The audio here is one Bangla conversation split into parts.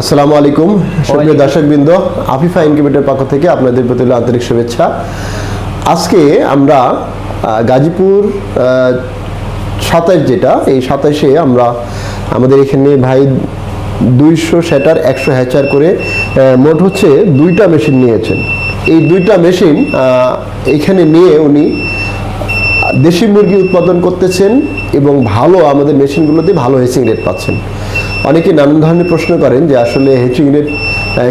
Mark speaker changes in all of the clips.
Speaker 1: আসসালামু আলাইকুম সুপ্রিয় দর্শকবৃন্দ আফিফা ইনকিউবেটর পক্ষ থেকে আপনাদের প্রতি আন্তরিক শুভেচ্ছা। আজকে আমরা গাজীপুর সাতাইশ যেটা এই সাতাইশে আমরা আমাদের এখানে ভাই দুইশো সেটার একশো হ্যাচার করে মোট হচ্ছে দুইটা মেশিন নিয়েছেন। এই দুইটা মেশিন এখানে নিয়ে উনি দেশি মুরগি উৎপাদন করতেছেন এবং ভালো আমাদের মেশিনগুলোতে ভালো হেসিং রেট পাচ্ছেন। অনেকে নানান ধরনের প্রশ্ন করেন যে আসলে হেচিং রেট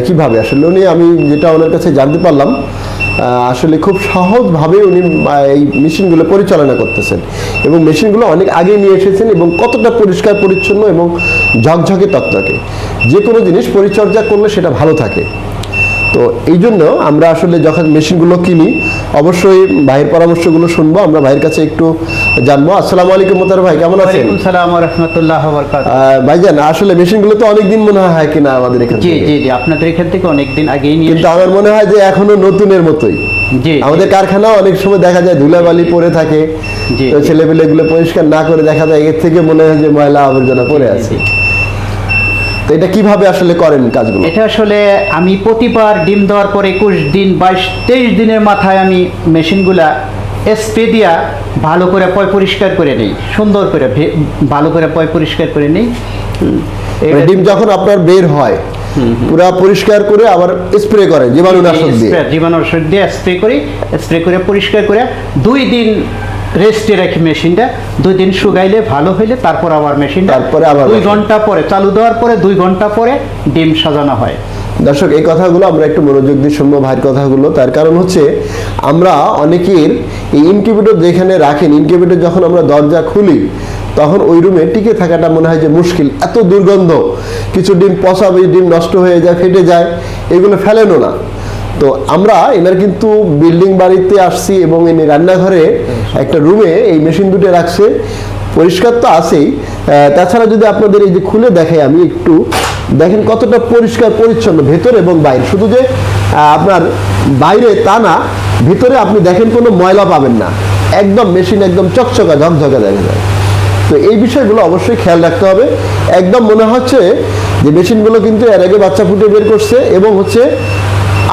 Speaker 1: কীভাবে? আসলে উনি, আমি যেটা ওনার কাছে জানতে পারলাম আসলে খুব সহজভাবে উনি এই মেশিনগুলো পরিচালনা করতেছেন। এবং মেশিনগুলো অনেক আগে নিয়ে এসেছেন এবং কতটা পরিষ্কার, পরিচ্ছন্ন এবং ঝকঝকে তত্ত্বকে। যে কোনো জিনিস পরিচর্যা করলে সেটা ভালো থাকে। তো এই জন্য আমরা আসলে যখন মেশিনগুলো কিনি অবশ্যই ভাইয়ের পরামর্শগুলো শুনব আমরা ভাইয়ের কাছে একটু জানব। আসসালামু আলাইকুম মোতার ভাই কেমন আছেন?
Speaker 2: সালাম ওয়া রাহমাতুল্লাহ
Speaker 1: ভাইজান আসলে মেশিনগুলো তো অনেকদিন মনে হয় কিনা আমাদের এখানে
Speaker 2: জি জি জি আপনাদের এখান থেকে অনেকদিন আগেই নিয়ে
Speaker 1: কিন্তু আমার মনে হয় যে এখনও নতুনের মতোই।
Speaker 2: জি
Speaker 1: আমাদের কারখানা অনেক সময় দেখা যায় ধুলাবালি পড়ে থাকে। তো। ছেলেপেলেগুলো পরিষ্কার না করে দেখা যায় এর থেকে মনে হয় যে ময়লা আবর্জনা পড়ে আছে। তো এটা কীভাবে আসলে করেন কাজগুলো?
Speaker 2: এটা আসলে আমি প্রতিবার ডিম দেওয়ার পর একুশ দিন বাইশ তেইশ দিনের মাথায় আমি মেশিনগুলা স্প্রে দিয়া ভালো করে পয় পরিষ্কার করে নিই সুন্দর করে ভালো করে পয় পরিষ্কার করে নেই।
Speaker 1: মানে ডিম যখন আপনার বের হয় পুরা পরিষ্কার করে আবার স্প্রে করেন জীবাণুনাশক দিয়ে।
Speaker 2: জীবাণুনাশক দিয়ে স্প্রে করি স্প্রে করে পরিষ্কার করে দুই দিন রেস্টে রাখি মেশিনটা দুই দিন শুকাইলে ভালো হইলে তারপর আবার মেশিনটা
Speaker 1: তারপরে আবার
Speaker 2: দুই ঘণ্টা পরে চালু দেওয়ার পরে দুই ঘণ্টা পরে ডিম সাজানো হয়।
Speaker 1: দর্শক এই কথাগুলো আমরা একটু মনোযোগ দিয়ে শুনব ভাইয়ের কথাগুলো। তার কারণ হচ্ছে আমরা অনেকের এই ইনকিউবেটর যেখানে রাখেন ইনকিউবেটর যখন আমরা দরজা খুলি তখন ওই রুমে টিকে থাকাটা মনে হয় যে মুশকিল। এত দুর্গন্ধ। কিছু ডিম পচা ডিম নষ্ট হয়ে যায় ফেটে যায় এগুলো ফেলেনও না। তো আমরা এনার কিন্তু বিল্ডিং বাড়িতে আসছি এবং এনে রান্নাঘরে একটা রুমে এই মেশিন দুটো রাখছে। পরিষ্কার তো আছেই। তাছাড়া যদি আপনাদের এই যে খুলে দেখাই আমি একটু, দেখেন কতটা পরিষ্কার, পরিচ্ছন্ন ভেতরে এবং বাইরে। শুধু যে আপনার বাইরে তা না, ভিতরে আপনি দেখেন কোনো ময়লা পাবেন না। একদম মেশিন একদম চকচকা, ঝকঝকা দেখা যায়। তো এই বিষয়গুলো অবশ্যই খেয়াল রাখতে হবে। একদম মনে হচ্ছে যে মেশিনগুলো কিন্তু এর আগে বাচ্চা ফুটে বের করছে এবং হচ্ছে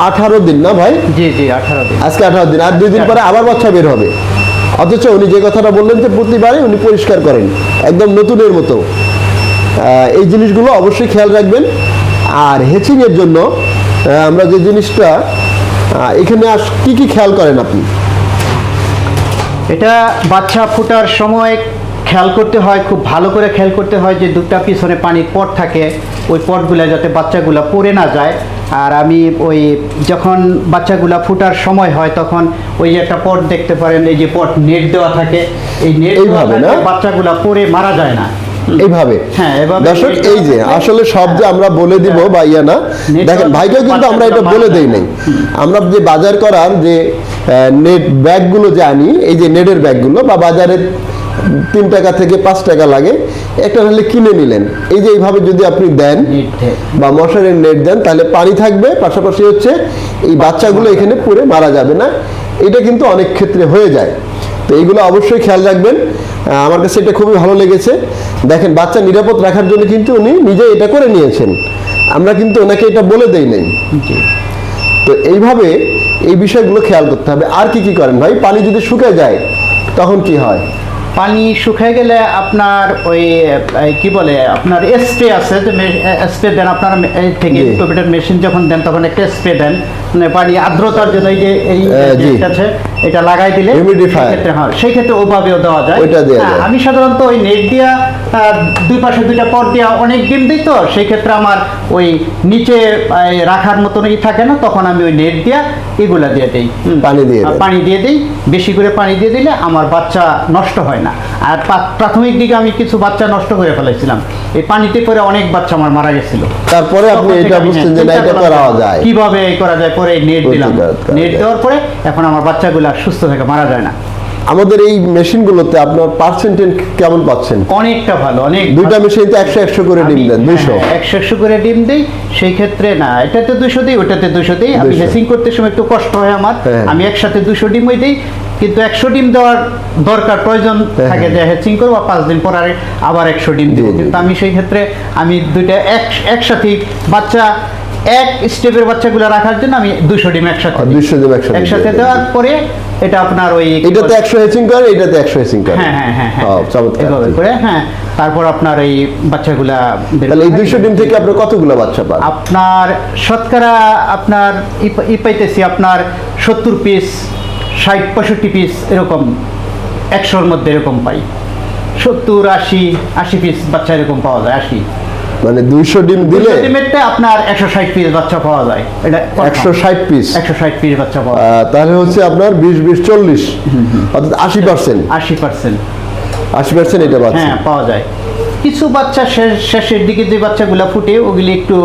Speaker 1: আঠারো দিন না ভাই?
Speaker 2: জি জি আঠারো দিন।
Speaker 1: আজকে আঠারো দিন আর দুই দিন পরে আবার বাচ্চা বের হবে। অথচ উনি যে কথাটা বললেন যে প্রতিবারই উনি পরিষ্কার করেন একদম নতুনের মতো। এই জিনিসগুলো অবশ্যই খেয়াল রাখবেন। আর হেচিংয়ের জন্য আমরা যে জিনিসটা এখানে আস কি কি খেয়াল করেন আপনি?
Speaker 2: এটা বাচ্চা ফোটার সময় খেয়াল করতে হয় খুব ভালো করে খেয়াল করতে হয় যে দুটা পিছনে পানির পট থাকে। ওই পটগুলো যাতে বাচ্চাগুলা পড়ে না যায়। আর আমি ওই যখন বাচ্চাগুলা ফুটার সময় হয় তখন ওই যে একটা পট দেখতে পারেন এই যে পট নেট দেওয়া থাকে এই নেট
Speaker 1: এইভাবে না?
Speaker 2: বাচ্চাগুলা পড়ে মারা যায় না।
Speaker 1: এইভাবে?
Speaker 2: হ্যাঁ,
Speaker 1: দর্শক
Speaker 2: এই-
Speaker 1: যে আসলে সব যে আমরা বলে দিব বা ইয়া না দেখেন ভাইকেও কিন্তু আমরা এটা বলে দেই নাই। আমরা যে বাজার করার যে নেট ব্যাগগুলো যে আনি এই যে নেটের ব্যাগগুলো বা বাজারে তিন টাকা থেকে পাঁচ টাকা লাগে একটা হলে কিনে নিলেন। এই যে এইভাবে যদি আপনি দেন বা মশারির নেট দেন তাহলে পানি থাকবে পাশাপাশি হচ্ছে এই বাচ্চাগুলো এখানে পড়ে মারা যাবে না। এটা কিন্তু অনেক ক্ষেত্রে হয়ে যায়। তো এইগুলো অবশ্যই খেয়াল রাখবেন। আমার কাছে এটা খুবই ভালো লেগেছে। দেখেন বাচ্চা নিরাপদ রাখার জন্য কিন্তু উনি নিজে এটা করে নিয়েছেন। আমরা কিন্তু ওনাকে এটা বলে দেই নাই। তো এইভাবে এই বিষয়গুলো খেয়াল করতে হবে। আর কি কি করেন ভাই? পানি যদি শুকে যায় তখন কি হয়?
Speaker 2: পানি শুকিয়ে গেলে আপনার ওই কি বলে আপনার স্প্রে আছে যে স্প্রে দেন আপনার থেকে টমেটোর মেশিন যখন দেন তখন একটা স্প্রে দেন। মানে পানি আর্দ্রতার জন্য এই যে এই আছে এটা লাগাই দিলে হ্যাঁ। সেই ক্ষেত্রে ওভাবেও দেওয়া যায়।
Speaker 1: ওইটা দেয়া
Speaker 2: হ্যাঁ,
Speaker 1: যায়।
Speaker 2: আমি সাধারণত ওই নেট দিয়া দুই পাশে দুইটা পট দিয়া অনেক ডিম দিই তো সেই ক্ষেত্রে আমার ওই নিচে রাখার মতন ই থাকে না তখন আমি ওই নেট দিয়া এগুলা দিয়ে দিই।
Speaker 1: পানি দিয়ে
Speaker 2: পানি দিয়ে দিই। বেশি করে পানি দিয়ে দিলে আমার বাচ্চা নষ্ট হয় না। আর প্রাথমিক দিকে আমি কিছু বাচ্চা নষ্ট করে ফেলেছিলাম এই পানিতে করে অনেক বাচ্চা আমার মারা গেছিল।
Speaker 1: তারপরে আপনি এটা বুঝছেন যে এটা করা যায়।
Speaker 2: কীভাবে করা যায় পরে নেট দিলাম। নেট দেওয়ার পরে এখন আমার বাচ্চাগুলো সুস্থ থেকে মারা যায় না।
Speaker 1: আমাদের এই মেশিনগুলোতে আপনার পার্সেন্টেজ কেমন পাচ্ছেন?
Speaker 2: অনেকটা ভালো অনেক
Speaker 1: দুইটা মেশিন তো একশো একশো করে ডিম দেন দুইশো।
Speaker 2: হ্যাঁ, একশো একশো করে ডিম দিই সেই ক্ষেত্রে না এটাতে দুশো দিই ওটাতে দুশো দিই। আমি
Speaker 1: 200
Speaker 2: হেসিং করতে সময় একটু কষ্ট হয় আমার।
Speaker 1: হ্যাঁ।
Speaker 2: আমি একসাথে দুশো ডিমই দিই কিন্তু একশো ডিম দেওয়ার দরকার প্রয়োজন
Speaker 1: হ্যাঁ,
Speaker 2: থাকে যে হেসিং করব পাঁচ দিন পর আর আবার একশো ডিম দিব। কিন্তু আমি সেই ক্ষেত্রে আমি দুইটা এক একসাথে বাচ্চা এক স্টেপের বাচ্চাগুলো রাখার জন্য আমি দুশো ডিম একসাথে।
Speaker 1: 200 ডিম একসাথে
Speaker 2: একসাথে দেওয়ার পরে এটা আপনার ওই
Speaker 1: এটাতে একশো হেচিং করে এটাতে একশো হেচিং করে।
Speaker 2: হ্যাঁ হ্যাঁ হ্যাঁ হ্যাঁ। এভাবে করে হ্যাঁ। তারপর আপনার এই বাচ্চাগুলা
Speaker 1: তাহলে এই দুইশো ডিম থেকে আপনি কতগুলো বাচ্চা পান?
Speaker 2: আপনার শতকরা আপনার ই- ই পাইতেছি আপনার সত্তর পিস ষাট পঁয়ষট্টি পিস এরকম একশোর মধ্যে এরকম পাই। সত্তর আশি আশি পিস বাচ্চা এরকম পাওয়া যায় আশি।
Speaker 1: মানে দুইশো ডিম দিলে
Speaker 2: আলটিমেটটা আপনার একশো ষাট পিস বাচ্চা পাওয়া যায়। এটা
Speaker 1: একশো ষাট পিস
Speaker 2: একশো ষাট পিস বাচ্চা পাওয়া যায়।
Speaker 1: তাহলে হচ্ছে আপনার বিশ বিশ চল্লিশ। অর্থাৎ আশি পার্সেন্ট
Speaker 2: আশি পার্সেন্ট
Speaker 1: আশি পার্সেন্ট এটা পাচ্ছে
Speaker 2: হ্যাঁ পাওয়া যায়। কিছু বাচ্চা শেষ শেষের দিকে যে বাচ্চাগুলো ফুটে ওগুলি একটু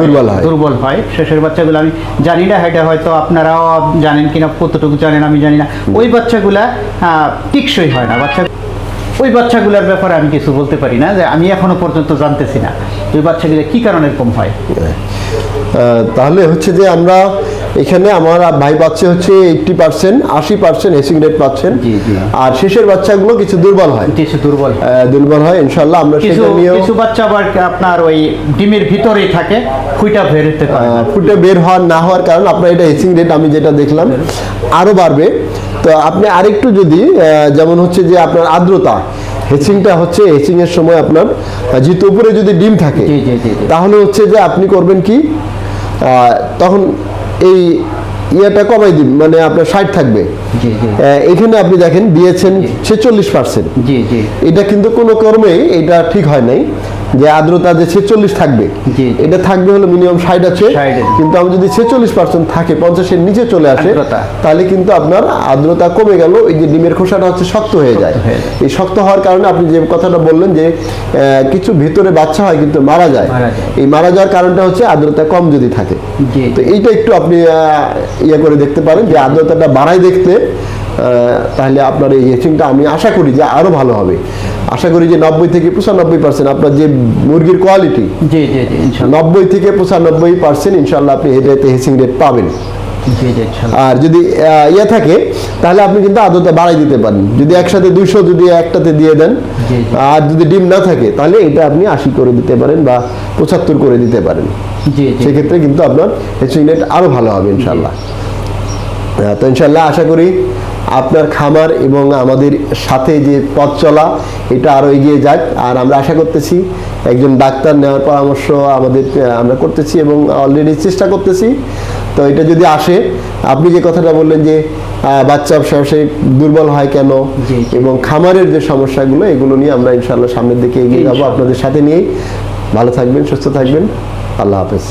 Speaker 1: দুর্বল হয়।
Speaker 2: দুর্বল হয়। শেষের বাচ্চাগুলো আমি জানি না এটা হয়তো আপনারাও জানেন কিনা কতটুকু জানেন আমি জানি না। ওই বাচ্চাগুলা টিকসই হয় না। বাচ্চা ওই বাচ্চাগুলোর ব্যাপারে আমি কিছু বলতে পারি না যে আমি এখনও পর্যন্ত জানতেছি না। ওই বাচ্চাগুলো কি কারণে এরকম হয়?
Speaker 1: তাহলে হচ্ছে যে আমরা এখানে আমার ভাই পাচ্ছে হচ্ছে এইটটি পার্সেন্ট আশি পার্সেন্ট হেসিং রেট পাচ্ছেন। আর শেষের বাচ্চাগুলো কিছু দুর্বল হয়।
Speaker 2: কিছু দুর্বল
Speaker 1: দুর্বল হয় ইনশাল্লাহ আমরা
Speaker 2: কিছু
Speaker 1: সেটা নিয়েও
Speaker 2: কিছু বাচ্চা আবার আপনার ওই ডিমের ভিতরেই থাকে ফুইটা বেরোতে পারে। না।
Speaker 1: ফুটে বের হওয়ার না হওয়ার কারণ আপনার এটা হেসিং রেট আমি যেটা দেখলাম আরও বাড়বে। তো আপনি আরেকটু যদি যেমন হচ্ছে যে আপনার আর্দ্রতা হেচিংটা হচ্ছে হেচিং এর সময় আপনার যেহেতু উপরে যদি ডিম থাকে। তাহলে হচ্ছে যে আপনি করবেন কি তখন এই ইয়েটা কমাই দিন মানে আপনার ষাট থাকবে। এখানে আপনি দেখেন দিয়েছেন ছেচল্লিশ পার্সেন্ট। এটা কিন্তু কোনো কর্মে এটা ঠিক হয় নাই। যে আর্দ্রতা যে ছেচল্লিশ থাকবে এটা থাকবে হলো মিনিমাম ষাট আছে। কিন্তু আমি যদি ছেচল্লিশ পার্সেন্ট থাকে পঞ্চাশের নিচে চলে আসে। তাহলে কিন্তু আপনার আর্দ্রতা কমে গেল এই যে ডিমের খোসাটা হচ্ছে শক্ত হয়ে যায়। এই শক্ত হওয়ার কারণে আপনি যে কথাটা বললেন যে কিছু ভিতরে বাচ্চা হয় কিন্তু মারা যায়। এই মারা যাওয়ার কারণটা হচ্ছে আর্দ্রতা কম যদি থাকে। তো এইটা একটু আপনি ইয়ে করে দেখতে পারেন যে আর্দ্রতাটা বাড়াই দেখতে আহ, তাহলে আপনার এই হেচিংটা আমি আশা করি যে আরও ভালো হবে। আশা করি যে নব্বই থেকে পঁচানব্বই পার্সেন্ট আপনার যে মুরগির কোয়ালিটি
Speaker 2: জি জি জি
Speaker 1: নব্বই থেকে পঁচানব্বই পার্সেন্ট ইনশাল্লাহ আপনি এটাতে হেচিং রেট পাবেন। আর যদি ইয়ে থাকে তাহলে আপনি কিন্তু আদতে বাড়াই দিতে পারেন। যদি একসাথে দুইশো যদি একটাতে দিয়ে দেন। আর যদি ডিম না থাকে তাহলে এটা আপনি আশি করে দিতে পারেন বা পঁচাত্তর করে দিতে পারেন। সেক্ষেত্রে কিন্তু আপনার হেচিং রেট আরও ভালো হবে ইনশাল্লাহ। তো ইনশাল্লাহ আশা করি আপনার খামার এবং আমাদের সাথে যে পথ চলা এটা আরও এগিয়ে যাক। আর আমরা আশা করতেছি একজন ডাক্তার নেওয়ার পরামর্শ আমাদের আমরা করতেছি এবং অলরেডি চেষ্টা করতেছি। তো এটা যদি আসে আপনি যে কথাটা বললেন যে বাচ্চা ব্যবসায় দুর্বল হয় কেন। এবং খামারের যে সমস্যাগুলো এগুলো নিয়ে আমরা ইনশাল্লাহ সামনের দিকে এগিয়ে যাব আপনাদের সাথে নিয়েই। ভালো থাকবেন সুস্থ থাকবেন। আল্লাহ হাফেজ।